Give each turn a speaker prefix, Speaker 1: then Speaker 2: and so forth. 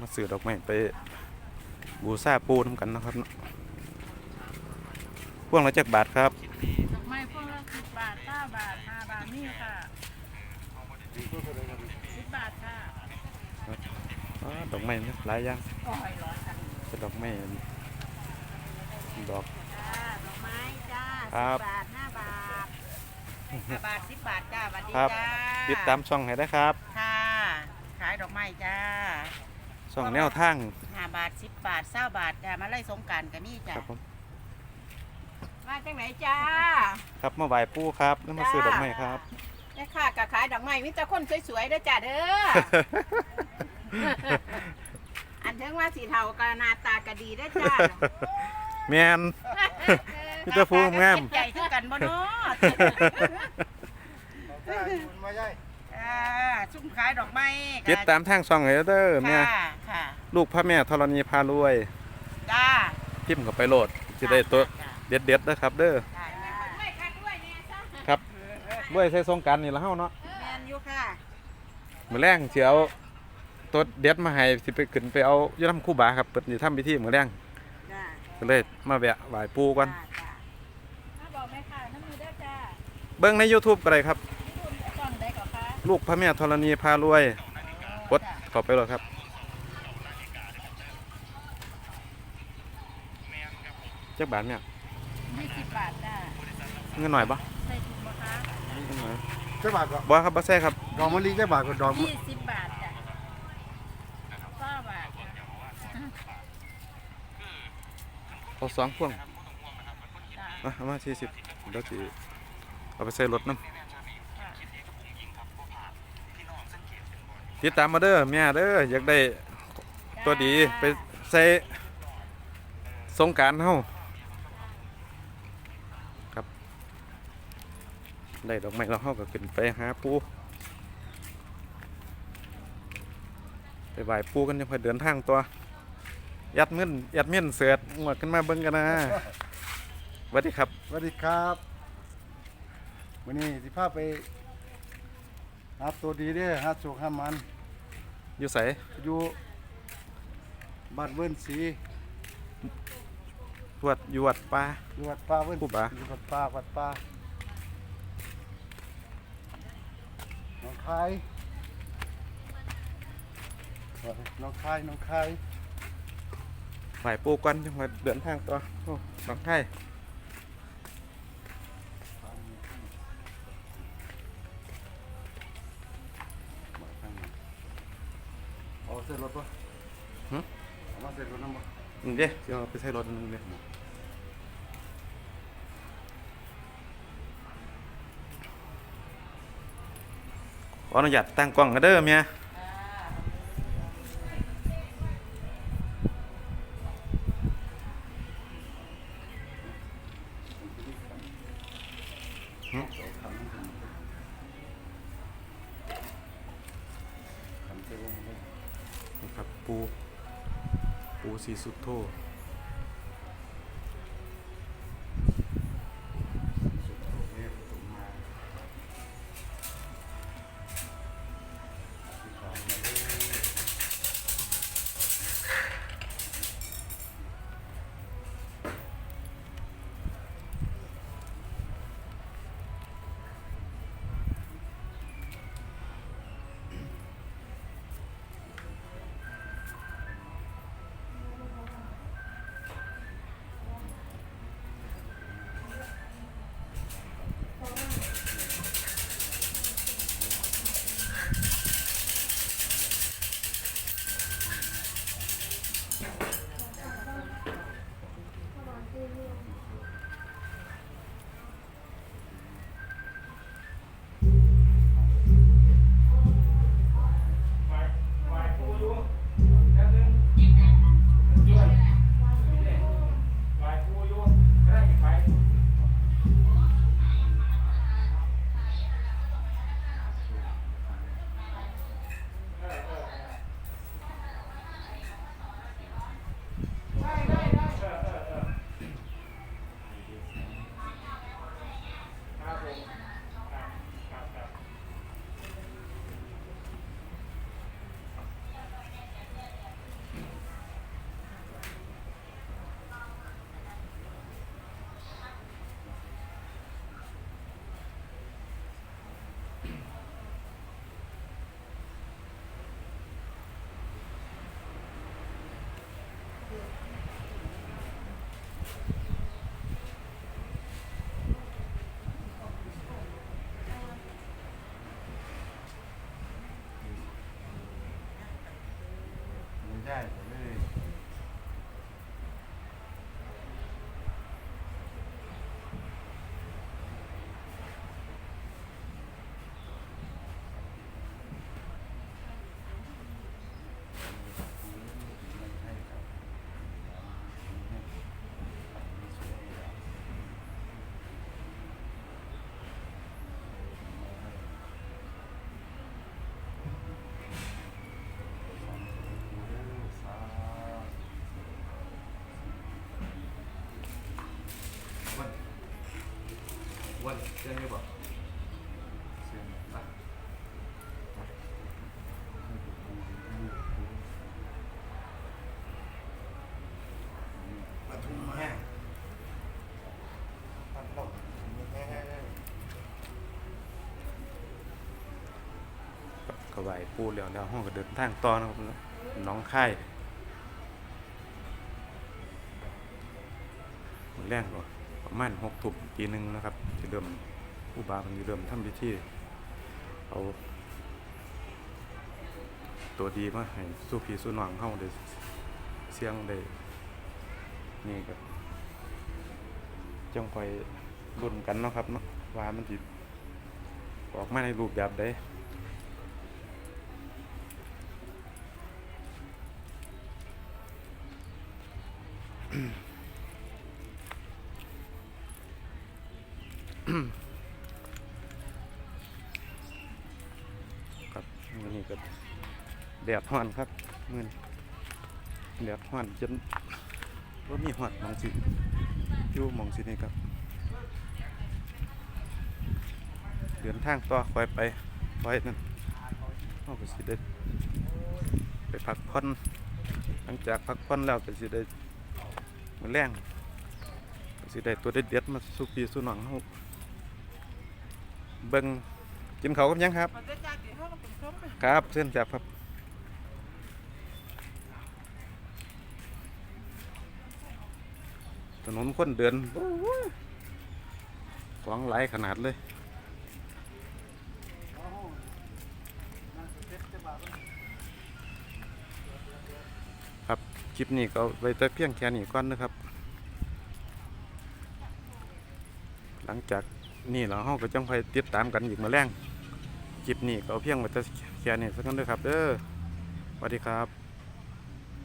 Speaker 1: มาซื้อดอกไม้ไปบูชาปูน้ำกันนะครับเนาะพวงละจักบาทครับ
Speaker 2: ดอกไม้พวงละสิบบาทเก้าบาทห้าบาทนี่ค่ะสิบบาทค่ะ
Speaker 1: อ๋อดอกไม้นี่หลายอย่าง
Speaker 2: ก็หอยร้อนค่ะ
Speaker 1: เป็นดอกไม้ดอก
Speaker 2: จ้าดอกไม้จ้า
Speaker 1: ครับ
Speaker 2: สิบบาทห้าบาทห้าบาทสิบบาทจ้าสวัสดี
Speaker 1: ครับ
Speaker 2: จ้า
Speaker 1: ติดตามช่องให้ได้ครับ
Speaker 2: ค่ะ ขายดอกไม้จ้า
Speaker 1: ช่องแนวทาง
Speaker 2: ห้าบาทสิบบาทเศร้าบาทจ้ามาไล่สงกรารกันนี่จ้า
Speaker 1: ครับผม
Speaker 2: มาจากไหนจ้า
Speaker 1: ครับมาไหว้ปู่ครับแล้วมาซื้อดอกไม้ครับ
Speaker 2: แม่ค้าก็ขายดอกไม้มีแต่คนสวยๆเด้อจ้าเด้อ อันเทิงว่าสีเทากะหนาตากะดีเด้อจ้า
Speaker 1: แมนมีแต่ผู้งาม
Speaker 2: ใหญ่เท่ากันบ่เนาะ
Speaker 3: มาให ญ่
Speaker 2: อ่าซุ่มขายดอกไม้ก็
Speaker 1: ติดตามทางช่องให้เด้อแม่
Speaker 2: ค่ะค่ะ
Speaker 1: ลูกพระแม่ธรณีพารวย
Speaker 2: จ้า
Speaker 1: พิมพ์เข้าไปโหลดจะได้ตัว
Speaker 2: จ้า
Speaker 1: เด็ดๆนะครับ เด้อ
Speaker 2: จ้าไม่คัดด้วยเนี่ยจ้า
Speaker 1: ครับด้วยใส่สงกรารนี่ละเฮาเนาะ
Speaker 2: แมนอยู่ค่ะ
Speaker 1: มื้อแรงสิเอาตัวเด็ดมาให้สิไปขึ้นไปเอาอยู่นำครูบาครับเปิดสิทำพิธีมื้อแรง
Speaker 2: จ้า
Speaker 1: ก็เลยมาแวะไหว้ปู่ก่อน
Speaker 2: จ้าจ้ามาบอกแม่ค่ะน้ำมือเด้อจ้า
Speaker 1: เบิ่งใน YouTube ก็ได้ครับ
Speaker 2: ลูก
Speaker 1: พระแม่ธรณีพารวยกดเข้าไปเลยครับจักบาทเนี่ย
Speaker 2: ยี่สิบบาทจ้า
Speaker 1: เงินหน่อยปะ
Speaker 2: ใส่ถุงบ่คะ
Speaker 1: เงินหน่อย
Speaker 3: เจ้าบาทก็
Speaker 1: บ่ครับบ่ใช่ครับ
Speaker 3: ดอกมะลิเจ้าบาทก็ดอกมะ
Speaker 2: ยี่สิบบาทจ้ะเก้าบาทจ้ะ
Speaker 1: เอาสองพวง
Speaker 2: จ้ะ
Speaker 1: อะเอามาสี่สิบเดี๋ยวสิเอาไปใส่รถน้ำ ติดตามมาเด้อแม่เด้ออยากได้ตัวดีไปใส่สงกรารเฮาครับ ได้ดอกไม้แล้วเฮาก็ขึ้นไปหาปูไปไหว้ปูกันยังค่อยเดินทางตัว ยัดเงินยัดเมียนเสือดงวดขึ้นมาเบิ่งกันนะสวัสดีครับ
Speaker 3: สวัสดีครับวันนี้สิพาไปหาตัวดีเด้อหาโชคหามัน
Speaker 1: อยู่ใส
Speaker 3: อยู่บ้านเวิ้นสี
Speaker 1: ตรวจอยู่วัดป่า
Speaker 3: อยู่วัดป่าเวิ้น
Speaker 1: ผู้บ่า
Speaker 3: อยู่วัดป่าวัดป่าหน้องคายเอ้ยหน้องคายหน้องคาย
Speaker 1: ไหวปูกันจังหวัดเดินทางตัวโอ้หนองไทย
Speaker 3: เอาเส้นรถปะเอามาเส้นรถน้ำปะ
Speaker 1: นี่เด้เดี๋ยวเอาไปใส่รถนึงเด้ขออนุญาตตั้งกล้องกันเด้อเมียหึ ปู ปูสีสุดโท
Speaker 3: ได้ไปเลยวันวัน เชื่อไหมบอกเชื่อปะปทุมมาปันหลงแห้ง
Speaker 1: ก็ไหวปูแล้วแล้วห้องก็เดินทางต่อนะครับน้องค่มือแรงก็ ประมาณหกทุ่มปีหนึ่งนะครับจะเริ่มผู้บามันจะเริ่มทำพิธีเอาตัวดีมาให้สู้พี่สู้น้องเข้าได้เสียงได้นี่ก็จังคอยรุ่นกันเนาะครับเนาะว่ามันจิออกมาในรูปแบบใดครั แดดฮ้อนครับมือนแดดฮ้อนจนบ่มีฮอดมองสิอยู่มองสินี่ครับ เดินทางต่อคอยไปคอยนั่นเฮาก็สิได้ไปพักผ่อนหลังจากพักผ่อนแล้วก็สิได้มือแรงสิได้ตัวเด็ดๆมาสู่พี่สู่น้องเฮาเบิ่งกินข้ากับยังครับ ครับเส้นแสบครับ ถนนคนเดินโอ้ยขวางไหลายขนาดเลยครับคลิปนี้ก็ไว้แต่เพียงแค่นี้ก่อนนะครับ หลังจากนี่เราเฮาก็จังไปติดตามกันอีกมาแรงคลิปนี้ก็เพียงไว้แต่แค่นี้สักกันเด้อครับ เด้อสวัสดีครับ